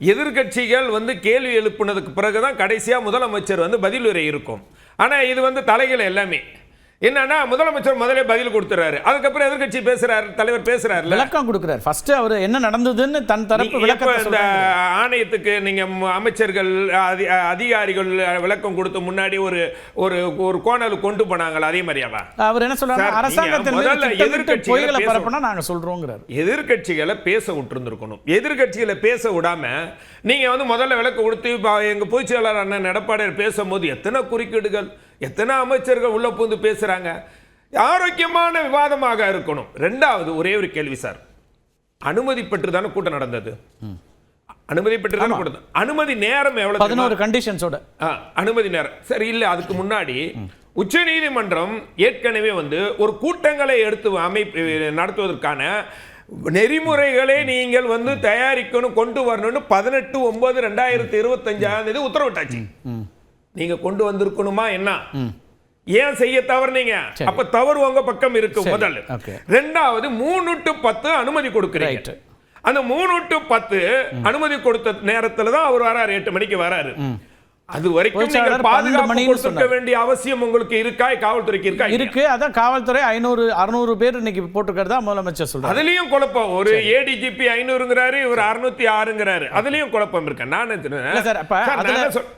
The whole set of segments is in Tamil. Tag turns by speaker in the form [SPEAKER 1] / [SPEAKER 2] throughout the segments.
[SPEAKER 1] எதிர்க்கட்சிகள் வந்து கேள்வி எழுப்புனதுக்கு பிறகுதான் கடைசியாக முதலமைச்சர் வந்து பதிலுரை இருக்கும். ஆனால் இது வந்து தலைகள் எல்லாமே. என்னன்னா முதலமைச்சர் முதல்ல பதில் கொடுத்துறாரு. அதுக்கப்புறம் எதிர்க்கட்சி பேசுறாரு தலைவர் பேசுறாருல.
[SPEAKER 2] விளக்கம் கொடுக்குறாரு. ஃபர்ஸ்ட் அவர் என்ன நடந்ததுன்னு தன் தரப்பு விளக்கத்தை
[SPEAKER 1] இந்த ஆணையத்துக்கு நீங்க அமைச்சர்கள் அதி- அதிகாரிகள் விளக்கம் கொடுத்து முன்னாடி ஒரு ஒரு ஒரு கோணல் கொண்டு போனாங்களா? அதே மாதிரியாவா?
[SPEAKER 2] அவர் என்ன சொல்றாரு அரசாங்கத்தின் மீது
[SPEAKER 1] முதல்ல பேசணும்.
[SPEAKER 2] பரப்புனா நாங்க சொல்றோங்கிறாரு.
[SPEAKER 1] எதிர்க்கட்சிகளை பேச விட்டுருந்துருக்கணும். எதிர்க்கட்சிகளை பேச விடாம நீங்க வந்து முதல்ல விளக்கு கொடுத்து எங்க பொதுச் செயலாளர் அண்ணன் எடப்பாடியார் பேசும்போது எத்தனை குறுக்கீடுகள்? எத்தனை அமைச்சர்கள் உள்ள புகுந்து பேசுறாங்க? ஆரோக்கியமான விவாதமாக இருக்கணும். ரெண்டாவது ஒரே ஒரு கேள்வி சார். அனுமதி பெற்று தானே கூட்டம் நடந்தது? அனுமதி பெற்று தானே கூட்டம்? அனுமதி நேரம் எவ்வளவு?
[SPEAKER 2] பதினோரு கண்டிஷன்ஸோட
[SPEAKER 1] அனுமதி நேரம். சரி இல்ல அதுக்கு முன்னாடி உச்ச நீதிமன்றம் ஏற்கனவே வந்து ஒரு கூட்டங்களை எடுத்து அமைப்பு நடத்துவதற்கான நெறிமுறைகளை நீங்கள் வந்து தயாரிக்கணும் கொண்டு வரணும்னு பதினெட்டு ஒன்பது ரெண்டாயிரத்தி இருபத்தஞ்சாம் தேதி உத்தரவிட்டாச்சு. நீங்க கொண்டு வந்திருக்கணுமா என்ன? ஏன் செய்ய தவறுனீங்க? அப்ப தவறு உங்க பக்கம் இருக்கு முதல்ல. ரெண்டாவது மூணு டு பத்து அனுமதி கொடுக்குறீங்க. அந்த மூணு டு பத்து அனுமதி கொடுத்த நேரத்துல தான் அவர் வராரு எட்டு மணிக்கு வராரு. அது வரைக்கும்
[SPEAKER 2] பொதுச்செயலாளர்
[SPEAKER 1] நீங்கள்
[SPEAKER 2] 12
[SPEAKER 1] பாதுகாப்பு
[SPEAKER 2] சொன்னார்.
[SPEAKER 1] வேண்டிய அவசியம் உங்களுக்கு இருக்கா? காவல்துறைக்கு இருக்கா?
[SPEAKER 2] இருக்கு. அதான் காவல்துறை ஐநூறு அறுநூறு பேர் இன்னைக்கு போட்டிருக்கிறதா முதலமைச்சர் சொல்றாரு.
[SPEAKER 1] அதுலயும் குழப்பம். ஒரு ஏடிஜிபி ஐநூறுங்கிறாரு இவர் அறுநூத்தி ஆறுங்கிறாரு. அதுலயும் குழப்பம் இருக்கு. நான்
[SPEAKER 2] சார், அப்ப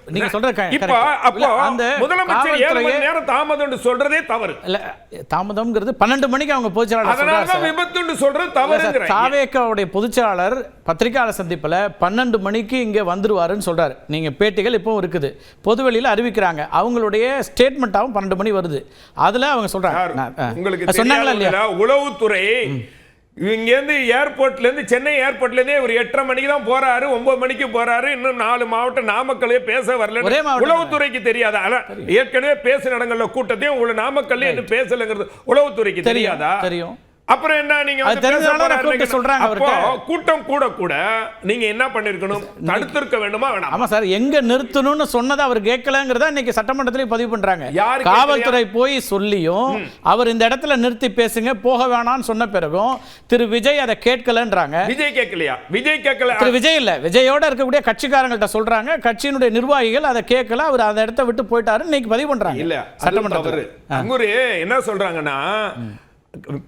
[SPEAKER 2] நீங்க சொல்றது க-
[SPEAKER 1] இப்ப. அப்போ
[SPEAKER 2] அந்த
[SPEAKER 1] முதலமைச்சர் ஏழு மணி நேரம் தாமதம் சொல்றதே தவறு.
[SPEAKER 2] இல்ல தாமதம்ங்கிறது பன்னெண்டு மணிக்கு அவங்க பொதுச்செயலாளர் சார்.
[SPEAKER 1] விபத்துன்னு சொல்றது தவறுங்கிறேன்
[SPEAKER 2] தாவேக்காவுடைய பொதுச்செயலாளர் பத்திரிகையாளர் சந்திப்புல பன்னெண்டு மணிக்கு இங்க வந்துருவாருன்னு சொல்றாரு. நீங்க பேட்டிகள் இப்பவும் இருக்குது. பொதுவெளியில அறிவிக்கிறாங்க. அவங்களுடைய ஸ்டேட்மெண்ட்டாவும் பன்னெண்டு மணி வருது. அதுல அவங்க ஆ.
[SPEAKER 1] உங்களுக்கு
[SPEAKER 2] சொன்னாங்களா இல்லையா?
[SPEAKER 1] உளவுத்துறை இங்கேருந்து ஏர்போர்ட்ல இருந்து சென்னை ஏர்போர்ட்ல இருந்தே ஒரு எட்டரை மணிக்கு தான் போறாரு ஒன்பது மணிக்கு போறாரு. இன்னும் நாலு மாவட்டம் நாமக்கல்லே பேச வரல உளவுத்துறைக்கு தெரியாதா? ஏற்கனவே பேச நடங்கல கூட்டத்தையும் உங்களை நாமக்கல்ல இன்னும் பேசலங்கிறது உளவுத்துறைக்கு தெரியாதா?
[SPEAKER 2] தெரியும்.
[SPEAKER 1] அப்புறம் என்ன? நீங்க
[SPEAKER 2] சொல்றாங்க.
[SPEAKER 1] கூட்டம் கூட கூட நீங்க என்ன பண்ணிருக்கணும்? தடுத்திருக்க வேண்டுமா? வேணாமா?
[SPEAKER 2] ஆமா சார் எங்க நிறுத்தணும்னு சொன்னதை அவர் கேட்கலங்கிறத இன்னைக்கு சட்டமன்றத்திலே பதிவு பண்றாங்க. காவல்துறை போய் சொல்லியும் அவர் இந்த இடத்துல நிறுத்தி பேசுங்க போக வேணாம்னு சொன்ன பிறகும் திரு விஜய் அதை கேட்கலன்றாங்க.
[SPEAKER 1] விஜய் கேட்கலையா? விஜய் கேட்கல.
[SPEAKER 2] திரு விஜய் இல்ல விஜயோட இருக்கக்கூடிய கட்சிக்காரங்கள்ட்ட சொல்றாங்க. கட்சியினுடைய நிர்வாகிகள் அதை கேட்கல அவர் அந்த இடத்த விட்டு போயிட்டாரு இன்னைக்கு பதிவு பண்றாங்க
[SPEAKER 1] இல்ல அங்குரு என்ன சொல்றாங்கன்னா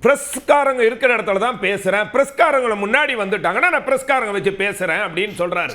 [SPEAKER 1] பிரஸ்காரங்க இருக்கிற இடத்துல தான் பேசுகிறேன் பிரஸ்காரங்களை முன்னாடி வந்துட்டாங்கன்னா நான் பிரஸ்காரங்க வச்சு பேசுகிறேன் அப்படின்னு சொல்கிறாரு